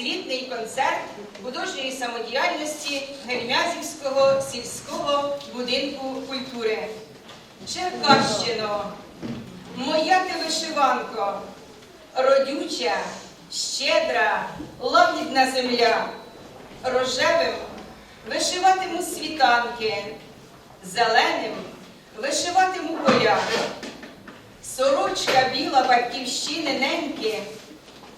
розпочинаємо концерт художньої самодіяльності Гельмязівського сільського будинку культури. Черкащино, моя ти вишиванко, родюча, щедра, лагідна земля, рожевим вишиватиму світанки, зеленим вишиватиму поля. Сорочка біла батьківщини неньки,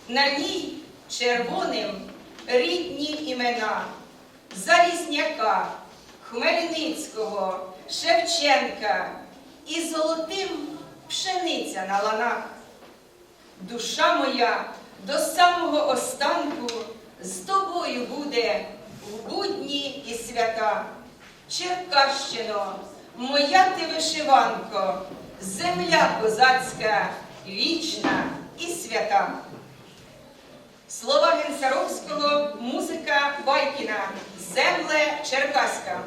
на ній червоним рідні імена Залізняка, Хмельницького, Шевченка і золотим пшениця на ланах. Душа моя до самого останку з тобою буде в будні і свята. Черкащино, моя ти вишиванко, земля козацька, вічна і свята. Слова Генсаровського, музика Байкіна, земле Черкаська.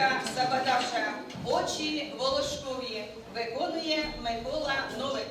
Музика Сабаташа, очі волошкові, виконує Микола Новик.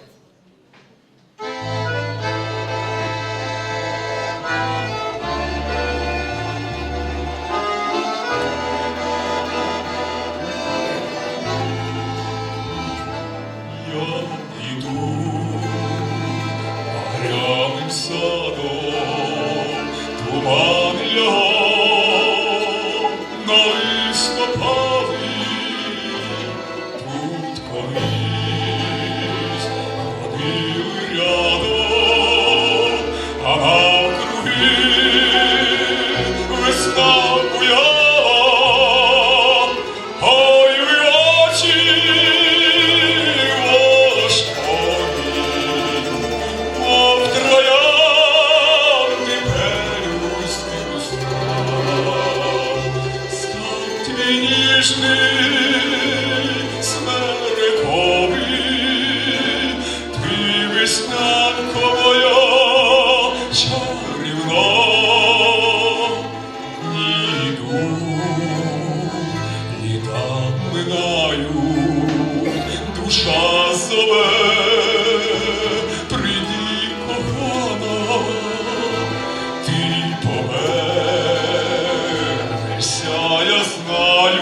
ніжний. Бога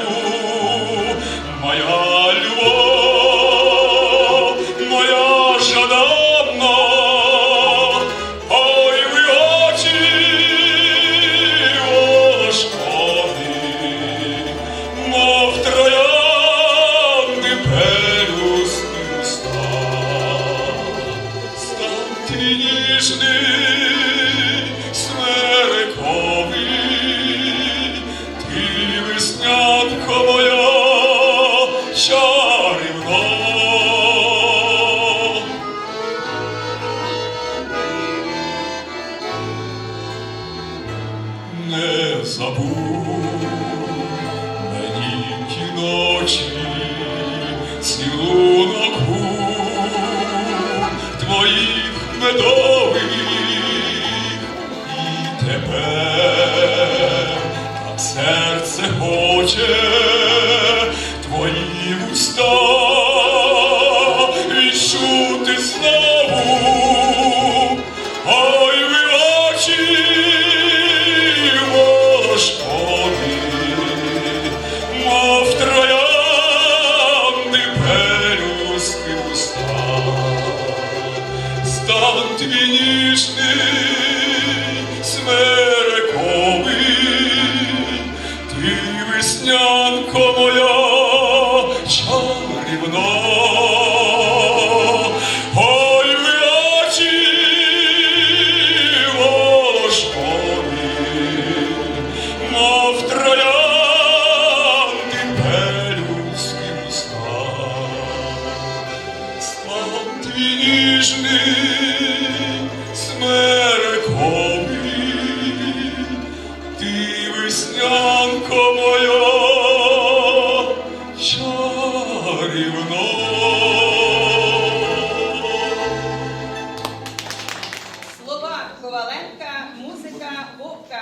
Слова Коваленка, музика вовка,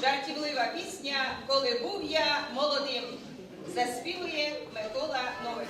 жартівлива пісня, коли був я молодим, заспівує Микола Новик.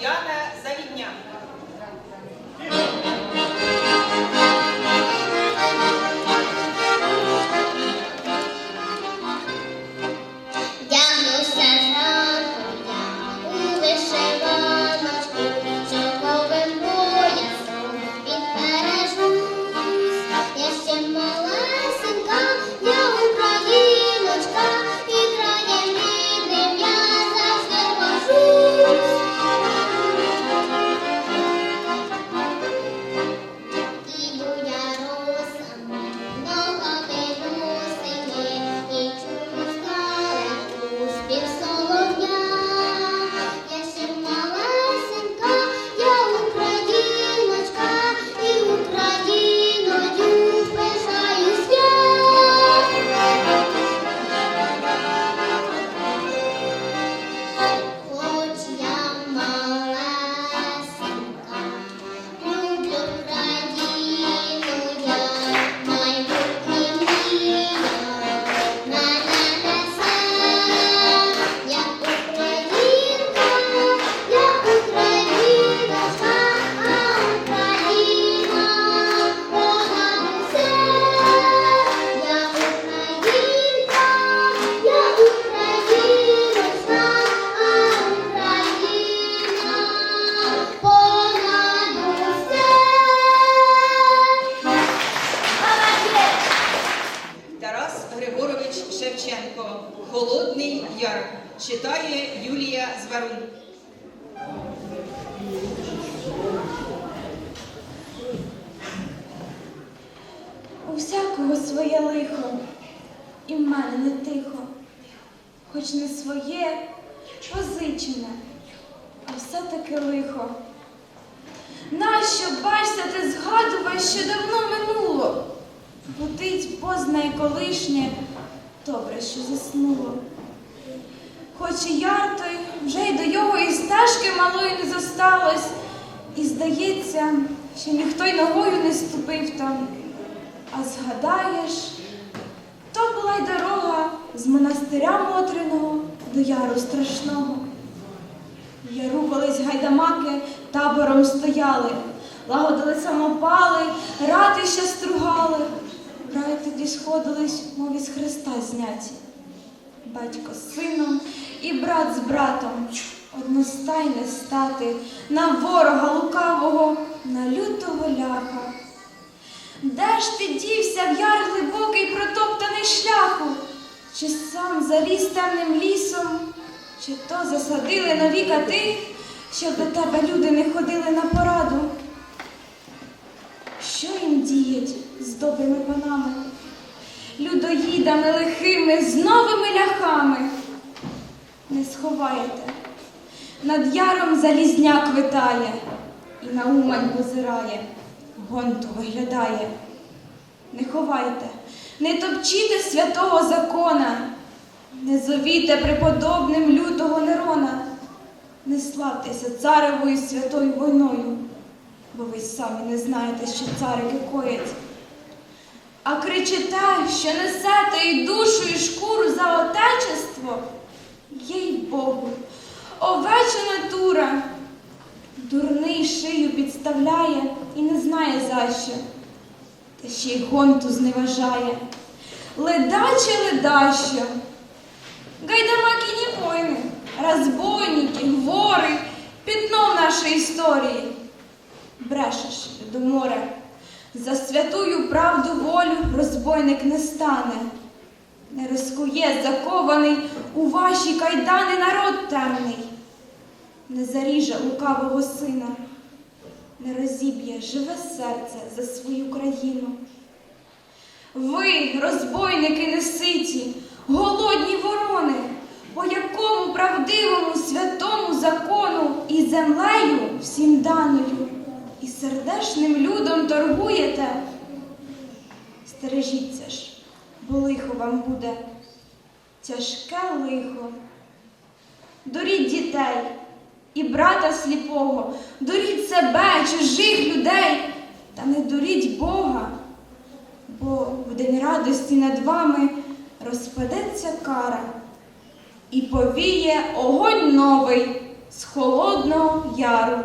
Виконує Яр. Читає Юлія Зварун. У всякого своє лихо, і в мене не тихо, хоч не своє, позичене, а все-таки лихо. Нащо, бачся, ти згадуваєш, що давно минуло? Будить познає колишнє, добре, що заснуло. Хоч і яртою вже й до його і стежки малої не зосталось, і здається, що ніхто й ногою не ступив там. А згадаєш, то була й дорога з монастиря Мотриного до яру страшного. В Яру колись гайдамаки табором стояли, лагодили самопали, ратища стругали. В тоді сходились, мов із Христа зняті. Батько з сином і брат з братом одностайне стати на ворога лукавого, на лютого ляха. Де ж ти дівся в яр глибокий протоптаний шляху? Чи сам заріс темним лісом, чи то засадили нові кати, щоб до тебе люди не ходили на пораду? Що їм діять з добрими панами, людоїдами лихими, з новими ляхами? Не сховаєте, над яром залізняк витає, і на умань позирає, гонту виглядає. Не ховайте, не топчіте святого закона, не зовіте преподобним лютого Нерона, не славтеся царевою святою войною, бо ви самі не знаєте, що царики коять. А кричите, що несете і душу, і шкуру за отечество, їй Богу, овеча натура, дурний шию підставляє і не знає за що, та ще й гонту зневажає. Ледаче ледащо, гайдамаки не воїни, розбойники, вори, пятно нашої історії. Брешеш, Людоморе, за святую правду волю розбойник не стане, не розкує закований у ваші кайдани народ темний, не заріже лукавого сина, не розіб'є живе серце за свою країну. Ви, розбойники неситі, голодні ворони, по якому правдивому святому закону і землею всім даною, і сердешним людом торгуєте. Стережіться ж, бо лихо вам буде, тяжке лихо. Доріть дітей і брата сліпого, доріть себе, чужих людей, та не доріть Бога, бо в день радості над вами розпадеться кара, і повіє огонь новий з холодного яру.